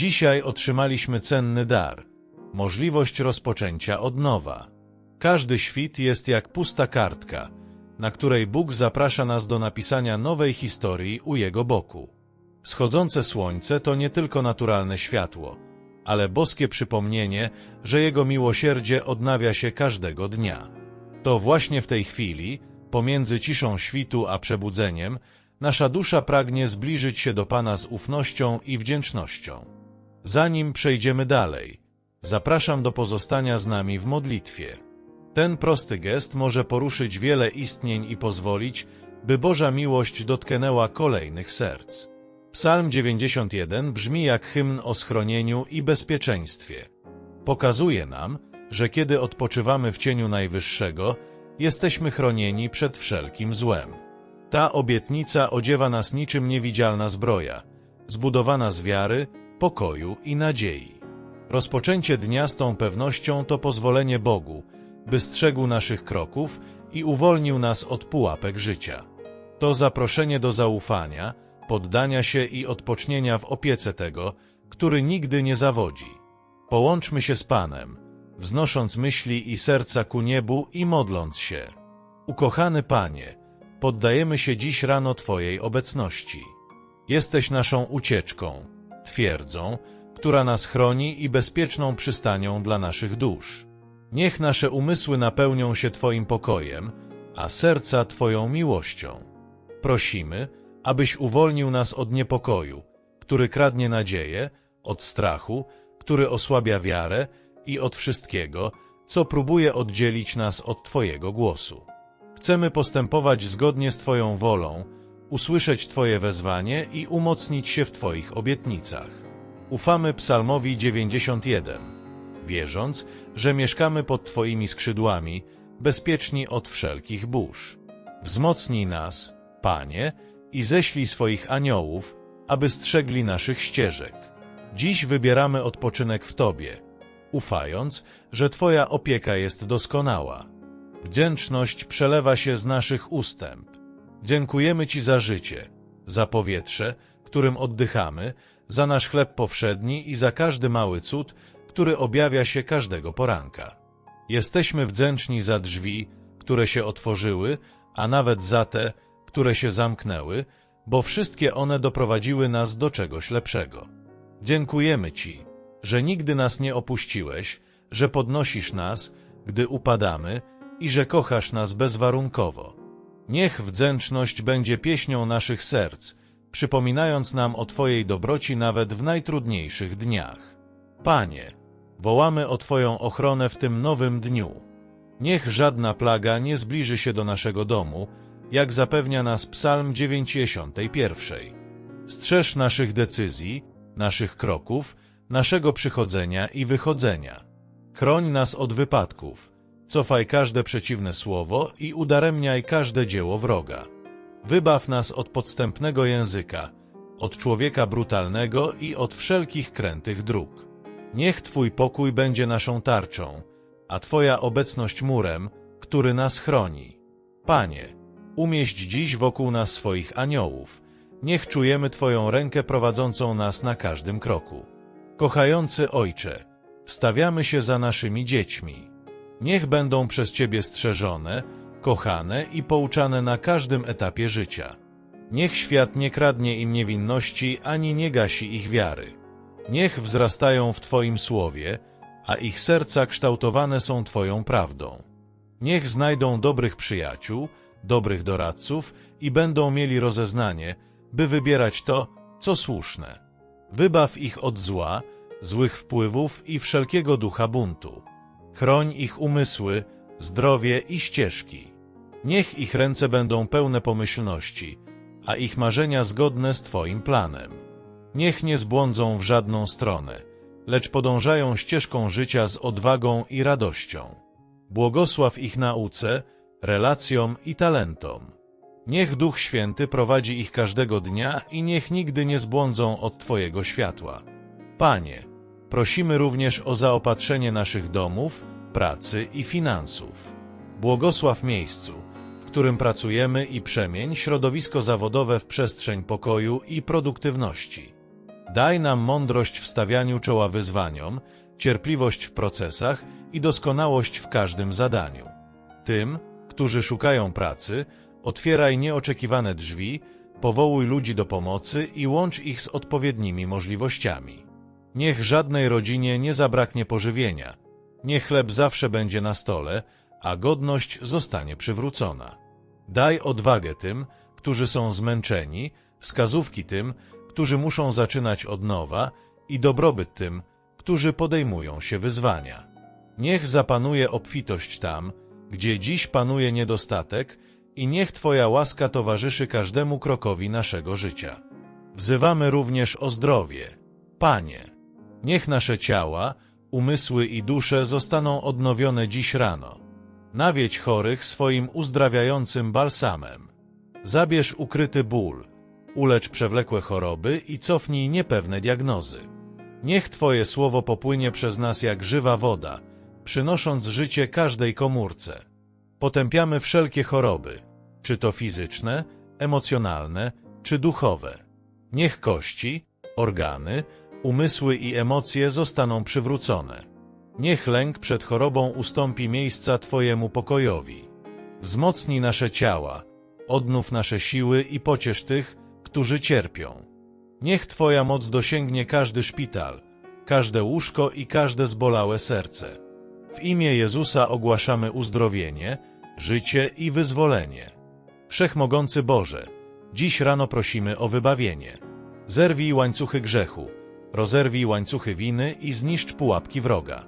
Dzisiaj otrzymaliśmy cenny dar możliwość rozpoczęcia od nowa. Każdy świt jest jak pusta kartka, na której Bóg zaprasza nas do napisania nowej historii u Jego boku. Schodzące słońce to nie tylko naturalne światło, ale boskie przypomnienie, że Jego miłosierdzie odnawia się każdego dnia. To właśnie w tej chwili, pomiędzy ciszą świtu a przebudzeniem, nasza dusza pragnie zbliżyć się do Pana z ufnością i wdzięcznością. Zanim przejdziemy dalej, zapraszam do pozostania z nami w modlitwie. Ten prosty gest może poruszyć wiele istnień i pozwolić, by Boża miłość dotknęła kolejnych serc. Psalm 91 brzmi jak hymn o schronieniu i bezpieczeństwie. Pokazuje nam, że kiedy odpoczywamy w cieniu Najwyższego, jesteśmy chronieni przed wszelkim złem. Ta obietnica odziewa nas niczym niewidzialna zbroja, zbudowana z wiary, pokoju i nadziei. Rozpoczęcie dnia z tą pewnością to pozwolenie Bogu, by strzegł naszych kroków i uwolnił nas od pułapek życia. To zaproszenie do zaufania, poddania się i odpocznienia w opiece tego, który nigdy nie zawodzi. Połączmy się z Panem, wznosząc myśli i serca ku niebu i modląc się. Ukochany Panie, poddajemy się dziś rano Twojej obecności. Jesteś naszą ucieczką, twierdzą, która nas chroni i bezpieczną przystanią dla naszych dusz. Niech nasze umysły napełnią się Twoim pokojem, a serca Twoją miłością. Prosimy, abyś uwolnił nas od niepokoju, który kradnie nadzieję, od strachu, który osłabia wiarę i od wszystkiego, co próbuje oddzielić nas od Twojego głosu. Chcemy postępować zgodnie z Twoją wolą, usłyszeć Twoje wezwanie i umocnić się w Twoich obietnicach. Ufamy Psalmowi 91, wierząc, że mieszkamy pod Twoimi skrzydłami, bezpieczni od wszelkich burz. Wzmocnij nas, Panie, i ześlij swoich aniołów, aby strzegli naszych ścieżek. Dziś wybieramy odpoczynek w Tobie, ufając, że Twoja opieka jest doskonała. Wdzięczność przelewa się z naszych ustęp. Dziękujemy Ci za życie, za powietrze, którym oddychamy, za nasz chleb powszedni i za każdy mały cud, który objawia się każdego poranka. Jesteśmy wdzięczni za drzwi, które się otworzyły, a nawet za te, które się zamknęły, bo wszystkie one doprowadziły nas do czegoś lepszego. Dziękujemy Ci, że nigdy nas nie opuściłeś, że podnosisz nas, gdy upadamy i że kochasz nas bezwarunkowo. Niech wdzięczność będzie pieśnią naszych serc, przypominając nam o Twojej dobroci nawet w najtrudniejszych dniach. Panie, wołamy o Twoją ochronę w tym nowym dniu. Niech żadna plaga nie zbliży się do naszego domu, jak zapewnia nas Psalm 91. Strzeż naszych decyzji, naszych kroków, naszego przychodzenia i wychodzenia. Chroń nas od wypadków, cofaj każde przeciwne słowo i udaremniaj każde dzieło wroga. Wybaw nas od podstępnego języka, od człowieka brutalnego i od wszelkich krętych dróg. Niech Twój pokój będzie naszą tarczą, a Twoja obecność murem, który nas chroni. Panie, umieść dziś wokół nas swoich aniołów. Niech czujemy Twoją rękę prowadzącą nas na każdym kroku. Kochający Ojcze, wstawiamy się za naszymi dziećmi. Niech będą przez Ciebie strzeżone, kochane i pouczane na każdym etapie życia. Niech świat nie kradnie im niewinności ani nie gasi ich wiary. Niech wzrastają w Twoim słowie, a ich serca kształtowane są Twoją prawdą. Niech znajdą dobrych przyjaciół, dobrych doradców i będą mieli rozeznanie, by wybierać to, co słuszne. Wybaw ich od zła, złych wpływów i wszelkiego ducha buntu. Chroń ich umysły, zdrowie i ścieżki. Niech ich ręce będą pełne pomyślności, a ich marzenia zgodne z Twoim planem. Niech nie zbłądzą w żadną stronę, lecz podążają ścieżką życia z odwagą i radością. Błogosław ich nauce, relacjom i talentom. Niech Duch Święty prowadzi ich każdego dnia i niech nigdy nie zbłądzą od Twojego światła. Panie, prosimy również o zaopatrzenie naszych domów, pracy i finansów. Błogosław miejscu, w którym pracujemy i przemień środowisko zawodowe w przestrzeń pokoju i produktywności. Daj nam mądrość w stawianiu czoła wyzwaniom, cierpliwość w procesach i doskonałość w każdym zadaniu. Tym, którzy szukają pracy, otwieraj nieoczekiwane drzwi, powołuj ludzi do pomocy i łącz ich z odpowiednimi możliwościami. Niech żadnej rodzinie nie zabraknie pożywienia. Niech chleb zawsze będzie na stole, a godność zostanie przywrócona. Daj odwagę tym, którzy są zmęczeni, wskazówki tym, którzy muszą zaczynać od nowa i dobrobyt tym, którzy podejmują się wyzwania. Niech zapanuje obfitość tam, gdzie dziś panuje niedostatek i niech Twoja łaska towarzyszy każdemu krokowi naszego życia. Wzywamy również o zdrowie. Panie, niech nasze ciała, umysły i dusze zostaną odnowione dziś rano. Nawiedź chorych swoim uzdrawiającym balsamem. Zabierz ukryty ból, ulecz przewlekłe choroby i cofnij niepewne diagnozy. Niech Twoje słowo popłynie przez nas jak żywa woda, przynosząc życie każdej komórce. Potępiamy wszelkie choroby, czy to fizyczne, emocjonalne, czy duchowe. Niech kości, organy, umysły i emocje zostaną przywrócone. Niech lęk przed chorobą ustąpi miejsca Twojemu pokojowi. Wzmocnij nasze ciała, odnów nasze siły i pociesz tych, którzy cierpią. Niech Twoja moc dosięgnie każdy szpital, każde łóżko i każde zbolałe serce. W imię Jezusa ogłaszamy uzdrowienie, życie i wyzwolenie. Wszechmogący Boże, dziś rano prosimy o wybawienie. Zerwij łańcuchy grzechu, rozerwij łańcuchy winy i zniszcz pułapki wroga.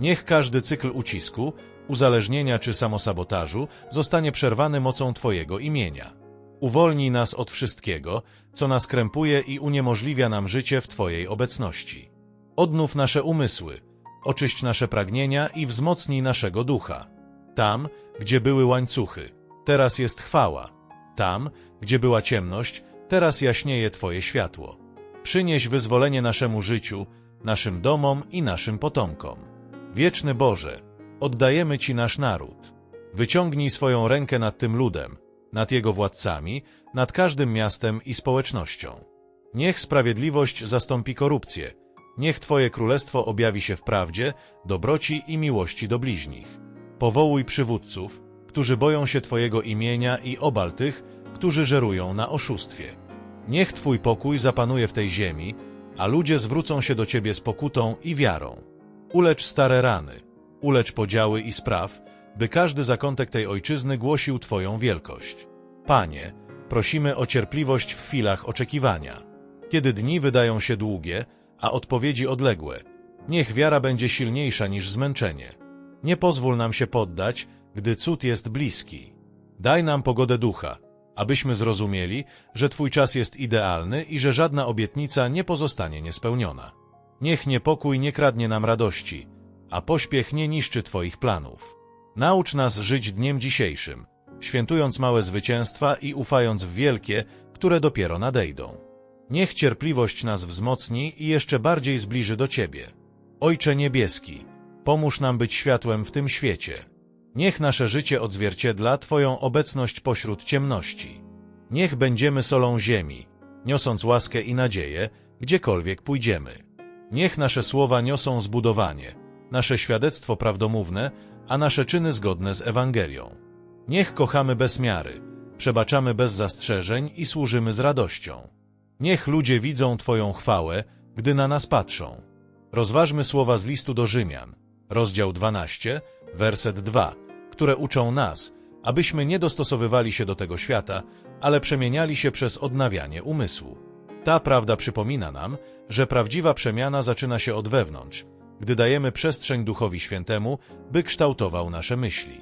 Niech każdy cykl ucisku, uzależnienia czy samosabotażu zostanie przerwany mocą Twojego imienia. Uwolnij nas od wszystkiego, co nas krępuje i uniemożliwia nam życie w Twojej obecności. Odnów nasze umysły, oczyść nasze pragnienia i wzmocnij naszego ducha. Tam, gdzie były łańcuchy, teraz jest chwała. Tam, gdzie była ciemność, teraz jaśnieje Twoje światło. Przynieś wyzwolenie naszemu życiu, naszym domom i naszym potomkom. Wieczny Boże, oddajemy Ci nasz naród. Wyciągnij swoją rękę nad tym ludem, nad jego władcami, nad każdym miastem i społecznością. Niech sprawiedliwość zastąpi korupcję, niech Twoje królestwo objawi się w prawdzie, dobroci i miłości do bliźnich. Powołuj przywódców, którzy boją się Twojego imienia i obal tych, którzy żerują na oszustwie. Niech Twój pokój zapanuje w tej ziemi, a ludzie zwrócą się do Ciebie z pokutą i wiarą. Ulecz stare rany, ulecz podziały i spraw, by każdy zakątek tej ojczyzny głosił Twoją wielkość. Panie, prosimy o cierpliwość w chwilach oczekiwania. Kiedy dni wydają się długie, a odpowiedzi odległe, niech wiara będzie silniejsza niż zmęczenie. Nie pozwól nam się poddać, gdy cud jest bliski. Daj nam pogodę ducha, abyśmy zrozumieli, że Twój czas jest idealny i że żadna obietnica nie pozostanie niespełniona. Niech niepokój nie kradnie nam radości, a pośpiech nie niszczy Twoich planów. Naucz nas żyć dniem dzisiejszym, świętując małe zwycięstwa i ufając w wielkie, które dopiero nadejdą. Niech cierpliwość nas wzmocni i jeszcze bardziej zbliży do Ciebie. Ojcze Niebieski, pomóż nam być światłem w tym świecie. Niech nasze życie odzwierciedla Twoją obecność pośród ciemności. Niech będziemy solą ziemi, niosąc łaskę i nadzieję, gdziekolwiek pójdziemy. Niech nasze słowa niosą zbudowanie, nasze świadectwo prawdomówne, a nasze czyny zgodne z Ewangelią. Niech kochamy bez miary, przebaczamy bez zastrzeżeń i służymy z radością. Niech ludzie widzą Twoją chwałę, gdy na nas patrzą. Rozważmy słowa z listu do Rzymian, rozdział 12, werset 2, które uczą nas, abyśmy nie dostosowywali się do tego świata, ale przemieniali się przez odnawianie umysłu. Ta prawda przypomina nam, że prawdziwa przemiana zaczyna się od wewnątrz, gdy dajemy przestrzeń Duchowi Świętemu, by kształtował nasze myśli.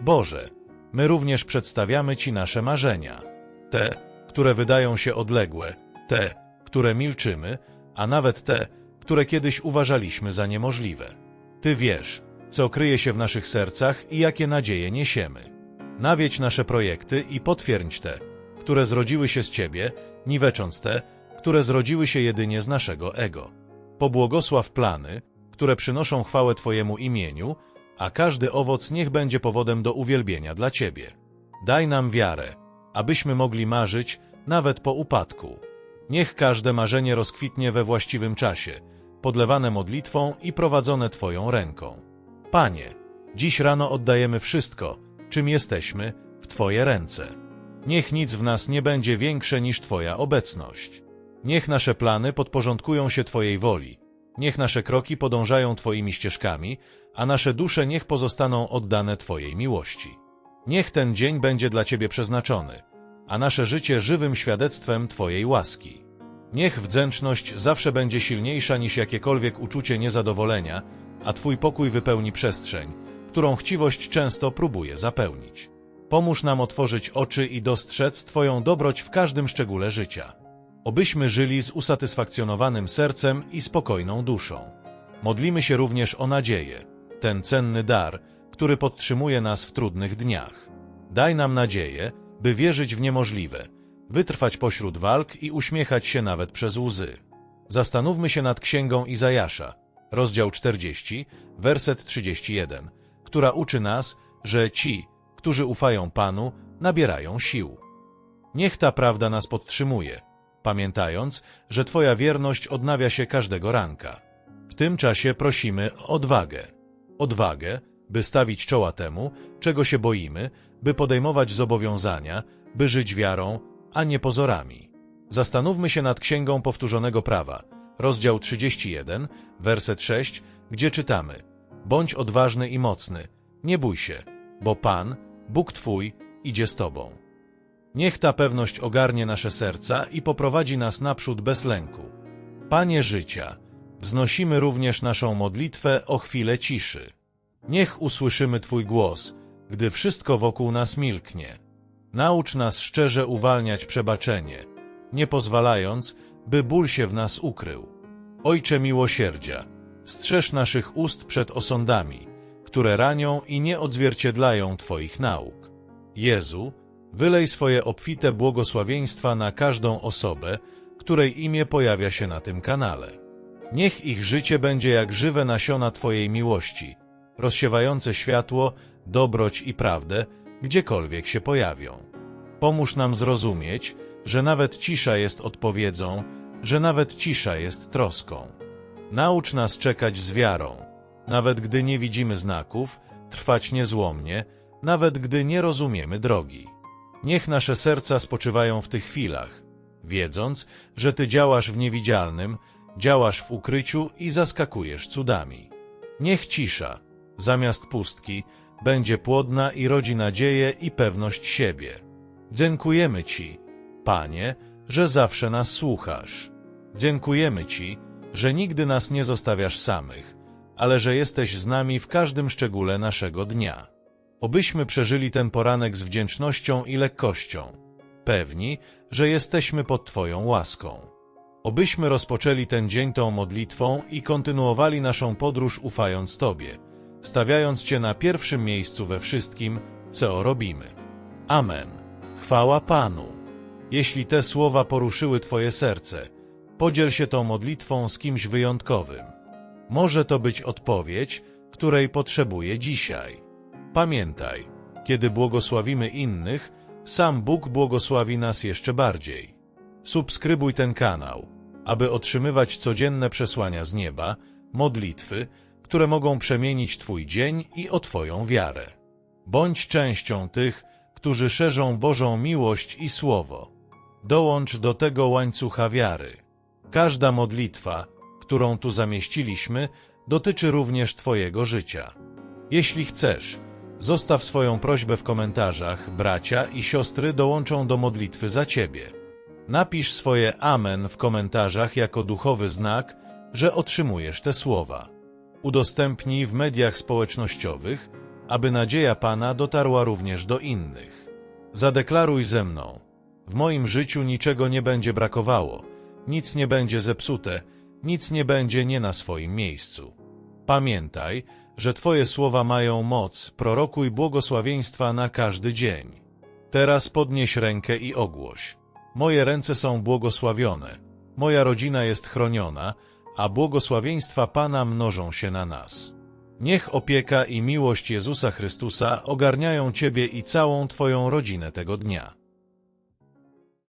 Boże, my również przedstawiamy Ci nasze marzenia. Te, które wydają się odległe, te, które milczymy, a nawet te, które kiedyś uważaliśmy za niemożliwe. Ty wiesz, co kryje się w naszych sercach i jakie nadzieje niesiemy. Nawiedź nasze projekty i potwierdź te, które zrodziły się z Ciebie, niwecząc te, które zrodziły się jedynie z naszego ego. Pobłogosław plany, które przynoszą chwałę Twojemu imieniu, a każdy owoc niech będzie powodem do uwielbienia dla Ciebie. Daj nam wiarę, abyśmy mogli marzyć nawet po upadku. Niech każde marzenie rozkwitnie we właściwym czasie, podlewane modlitwą i prowadzone Twoją ręką. Panie, dziś rano oddajemy wszystko, czym jesteśmy, w Twoje ręce. Niech nic w nas nie będzie większe niż Twoja obecność. Niech nasze plany podporządkują się Twojej woli. Niech nasze kroki podążają Twoimi ścieżkami, a nasze dusze niech pozostaną oddane Twojej miłości. Niech ten dzień będzie dla Ciebie przeznaczony, a nasze życie żywym świadectwem Twojej łaski. Niech wdzięczność zawsze będzie silniejsza niż jakiekolwiek uczucie niezadowolenia, a Twój pokój wypełni przestrzeń, którą chciwość często próbuje zapełnić. Pomóż nam otworzyć oczy i dostrzec Twoją dobroć w każdym szczególe życia. Obyśmy żyli z usatysfakcjonowanym sercem i spokojną duszą. Modlimy się również o nadzieję, ten cenny dar, który podtrzymuje nas w trudnych dniach. Daj nam nadzieję, by wierzyć w niemożliwe, wytrwać pośród walk i uśmiechać się nawet przez łzy. Zastanówmy się nad Księgą Izajasza, rozdział 40, werset 31, która uczy nas, że ci, którzy ufają Panu, nabierają sił. Niech ta prawda nas podtrzymuje, pamiętając, że Twoja wierność odnawia się każdego ranka. W tym czasie prosimy o odwagę. Odwagę, by stawić czoła temu, czego się boimy, by podejmować zobowiązania, by żyć wiarą, a nie pozorami. Zastanówmy się nad Księgą Powtórzonego Prawa, rozdział 31, werset 6, gdzie czytamy Bądź odważny i mocny, nie bój się, bo Pan, Bóg Twój, idzie z Tobą. Niech ta pewność ogarnie nasze serca i poprowadzi nas naprzód bez lęku. Panie życia, wznosimy również naszą modlitwę o chwilę ciszy. Niech usłyszymy Twój głos, gdy wszystko wokół nas milknie. Naucz nas szczerze uwalniać przebaczenie, nie pozwalając, by ból się w nas ukrył. Ojcze miłosierdzia, strzeż naszych ust przed osądami, które ranią i nie odzwierciedlają Twoich nauk. Jezu, wylej swoje obfite błogosławieństwa na każdą osobę, której imię pojawia się na tym kanale. Niech ich życie będzie jak żywe nasiona Twojej miłości, rozsiewające światło, dobroć i prawdę, gdziekolwiek się pojawią. Pomóż nam zrozumieć, że nawet cisza jest odpowiedzią, że nawet cisza jest troską. Naucz nas czekać z wiarą, nawet gdy nie widzimy znaków, trwać niezłomnie, nawet gdy nie rozumiemy drogi. Niech nasze serca spoczywają w tych chwilach, wiedząc, że Ty działasz w niewidzialnym, działasz w ukryciu i zaskakujesz cudami. Niech cisza, zamiast pustki, będzie płodna i rodzi nadzieję i pewność siebie. Dziękujemy Ci, Panie, że zawsze nas słuchasz. Dziękujemy Ci, że nigdy nas nie zostawiasz samych, ale że jesteś z nami w każdym szczególe naszego dnia. Obyśmy przeżyli ten poranek z wdzięcznością i lekkością, pewni, że jesteśmy pod Twoją łaską. Obyśmy rozpoczęli ten dzień tą modlitwą i kontynuowali naszą podróż ufając Tobie, stawiając Cię na pierwszym miejscu we wszystkim, co robimy. Amen. Chwała Panu. Jeśli te słowa poruszyły Twoje serce, podziel się tą modlitwą z kimś wyjątkowym. Może to być odpowiedź, której potrzebuję dzisiaj. Pamiętaj, kiedy błogosławimy innych, sam Bóg błogosławi nas jeszcze bardziej. Subskrybuj ten kanał, aby otrzymywać codzienne przesłania z nieba, modlitwy, które mogą przemienić Twój dzień i o Twoją wiarę. Bądź częścią tych, którzy szerzą Bożą miłość i słowo. Dołącz do tego łańcucha wiary. Każda modlitwa, którą tu zamieściliśmy, dotyczy również Twojego życia. Jeśli chcesz, zostaw swoją prośbę w komentarzach, bracia i siostry dołączą do modlitwy za Ciebie. Napisz swoje Amen w komentarzach jako duchowy znak, że otrzymujesz te słowa. Udostępnij w mediach społecznościowych, aby nadzieja Pana dotarła również do innych. Zadeklaruj ze mną. W moim życiu niczego nie będzie brakowało, nic nie będzie zepsute, nic nie będzie nie na swoim miejscu. Pamiętaj, że Twoje słowa mają moc, prorokuj błogosławieństwa na każdy dzień. Teraz podnieś rękę i ogłoś. Moje ręce są błogosławione, moja rodzina jest chroniona, a błogosławieństwa Pana mnożą się na nas. Niech opieka i miłość Jezusa Chrystusa ogarniają Ciebie i całą Twoją rodzinę tego dnia.